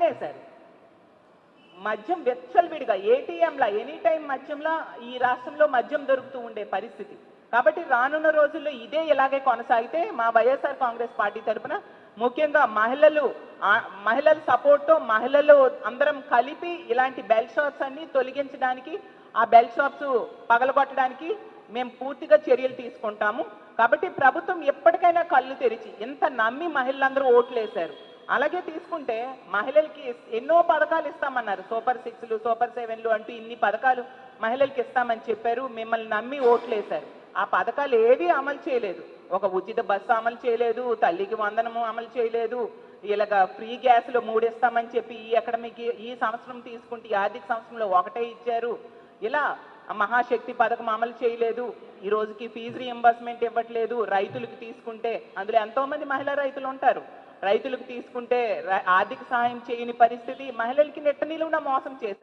Fine మద్యం వెచ్చలవిడిగా ఏటీఎంలా any time మద్యంలా ఈ రాష్ట్రంలో మద్యం దొరుకుతూ ఉండే పరిస్థితి. కాబట్టి రానున్న రోజుల్లో ఇదే ఇలాగే కొనసాగితే మా వైఎస్ఆర్ కాంగ్రెస్ పార్టీ తరపున ముఖ్యంగా మహిళలు మహిళల సపోర్ట్తో మహిళలు అందరం కలిపి ఇలాంటి బెల్ షాప్స్ అన్ని తొలగించడానికి ఆ బెల్ షాప్స్ పగలగొట్టడానికి మేము పూర్తిగా చర్యలు తీసుకుంటాము. కాబట్టి ప్రభుత్వం ఎప్పటికైనా కళ్ళు తెరిచి ఇంత నమ్మి మహిళలందరూ ఓట్లు వేశారు అలాగే తీసుకుంటే మహిళలకి ఎన్నో పథకాలు ఇస్తామన్నారు. సూపర్ సిక్స్లు సూపర్ సెవెన్లు అంటూ ఇన్ని పథకాలు మహిళలకి ఇస్తామని చెప్పారు. మిమ్మల్ని నమ్మి ఓట్లేశారు. ఆ పథకాలు ఏవి అమలు చేయలేదు. ఒక ఉచిత బస్సు అమలు చేయలేదు తల్లికి వందనము అమలు చేయలేదు ఇలాగ ఫ్రీ గ్యాస్లో మూడు ఇస్తామని చెప్పి ఈ అకాడమీకి ఈ సంవత్సరం తీసుకుంటే ఈ ఆర్థిక సంవత్సరంలో ఒకటే ఇచ్చారు. ఇలా మహాశక్తి పథకం అమలు చేయలేదు. ఈ రోజుకి ఫీజు రీఎంబర్స్మెంట్ ఇవ్వట్లేదు. రైతులకు తీసుకుంటే అందులో ఎంతో మంది మహిళా రైతులు ఉంటారు. రైతులకు తీసుకుంటే ఆర్థిక సహాయం చేయని పరిస్థితి మహిళలకి నెట్ట నిలువున మోసం చేశారు